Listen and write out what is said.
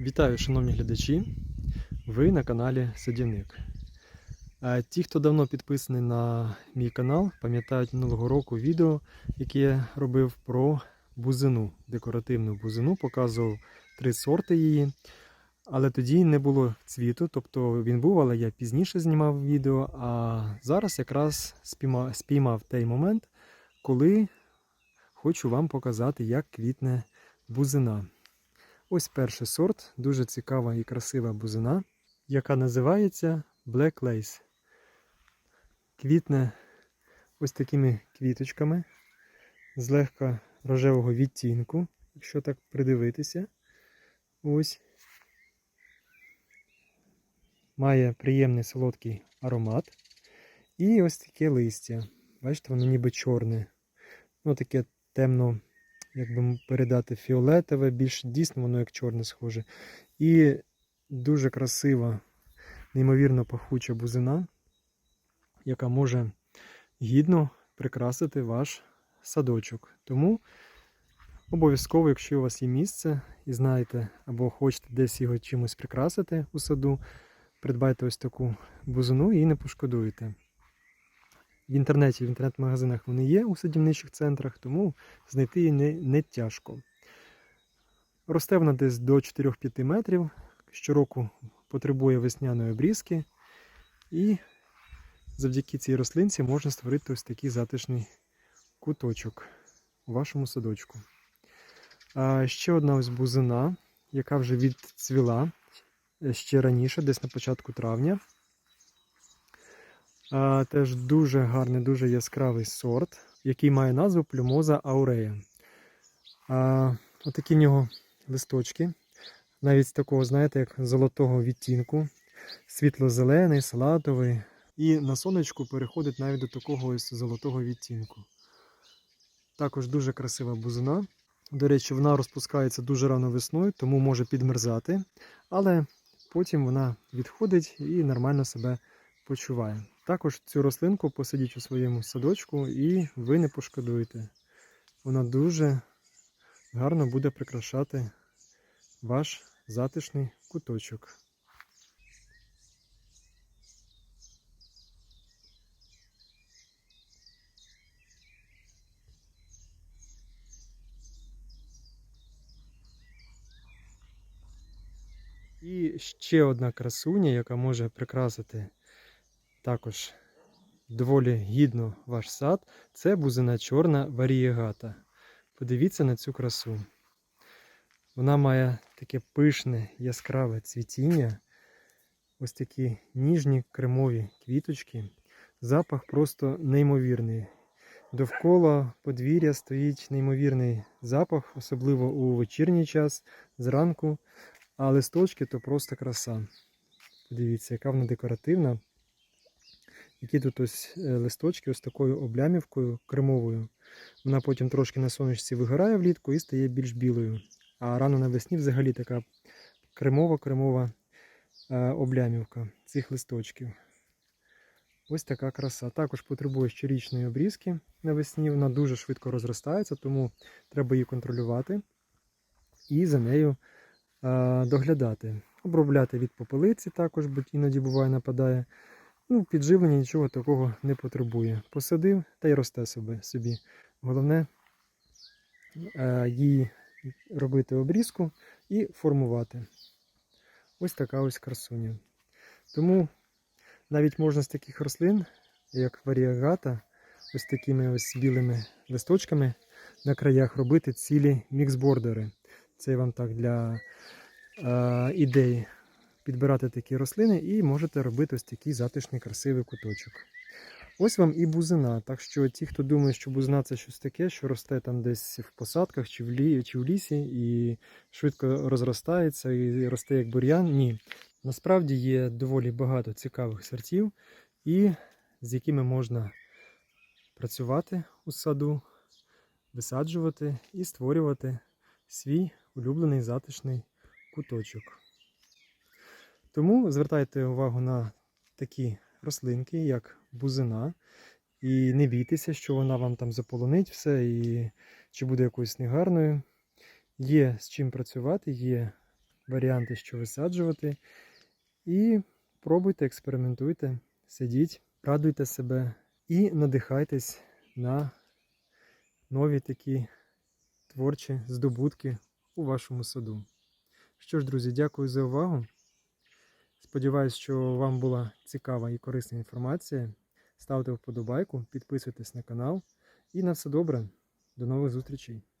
Вітаю, шановні глядачі! Ви на каналі Садівник. Ті, хто давно підписаний на мій канал, пам'ятають минулого року відео, яке я робив про бузину, декоративну бузину, показував три сорти її. Але тоді не було цвіту, тобто він був, але я пізніше знімав відео. А зараз якраз спіймав, спіймав той момент, коли хочу вам показати, як квітне бузина. Ось перший сорт, дуже цікава і красива бузина, яка називається Black Lace. Квітне ось такими квіточками злегка рожевого відтінку, якщо так придивитися. Ось. Має приємний солодкий аромат. І ось таке листя. Бачите, воно ніби чорне. Ну, таке темно як би передати фіолетове, більш дійсно воно як чорне схоже. І дуже красива, неймовірно пахуча бузина, яка може гідно прикрасити ваш садочок. Тому обов'язково, якщо у вас є місце і знаєте, або хочете десь його чимось прикрасити у саду, придбайте ось таку бузину і не пошкодуєте. В інтернеті, в інтернет-магазинах вони є у садівничих центрах, тому знайти її не, не тяжко. Росте вона десь до 4-5 метрів. Щороку потребує весняної обрізки. І завдяки цій рослинці можна створити ось такий затишний куточок у вашому садочку. А ще одна ось бузина, яка вже відцвіла ще раніше, десь на початку травня. Теж дуже гарний, дуже яскравий сорт, який має назву плюмоза аурея. Отакі в нього листочки. Навіть з такого, знаєте, як золотого відтінку. Світло-зелений, салатовий. І на сонечку переходить навіть до такого ось золотого відтінку. Також дуже красива бузина. До речі, вона розпускається дуже рано весною, тому може підмерзати. Але потім вона відходить і нормально себе почуває. Також цю рослинку посадіть у своєму садочку і ви не пошкодуєте. Вона дуже гарно буде прикрашати ваш затишний куточок. І ще одна красуня, яка може прикрасити також доволі гідно ваш сад, це бузина чорна варієгата. Подивіться на цю красу. Вона має таке пишне яскраве цвітіння, ось такі ніжні кремові квіточки. Запах просто неймовірний. Довкола подвір'я стоїть неймовірний запах, особливо у вечірній час, зранку. А листочки то просто краса. Подивіться, яка вона декоративна. Які тут ось листочки ось такою облямівкою кремовою. Вона потім трошки на сонечці вигорає влітку і стає більш білою. А рано навесні взагалі така кремова-кремова е, облямівка цих листочків. Ось така краса. Також потребує щорічної обрізки навесні. Вона дуже швидко розростається, тому треба її контролювати і за нею е, доглядати. Обробляти від попелиці також, бо іноді буває нападає. Ну, Підживлення нічого такого не потребує. Посадив та й росте собі. Головне е, їй робити обрізку і формувати. Ось така ось красуня. Тому навіть можна з таких рослин, як варіагата, ось такими ось білими листочками на краях робити цілі міксбордери. Це вам так для е, ідеї підбирати такі рослини і можете робити ось такий затишний красивий куточок. Ось вам і бузина. Так що ті, хто думає, що бузина це щось таке, що росте там десь в посадках чи в, лі, чи в лісі, і швидко розростається і росте як бур'ян. Ні. Насправді є доволі багато цікавих сортів, і з якими можна працювати у саду, висаджувати і створювати свій улюблений затишний куточок. Тому звертайте увагу на такі рослинки, як бузина, і не бійтеся, що вона вам там заполонить все, і чи буде якоюсь негарною. Є з чим працювати, є варіанти, що висаджувати. І пробуйте, експериментуйте, сидіть, радуйте себе і надихайтесь на нові такі творчі здобутки у вашому саду. Що ж, друзі, дякую за увагу. Сподіваюсь, що вам була цікава і корисна інформація. Ставте вподобайку, підписуйтесь на канал. І на все добре. До нових зустрічей!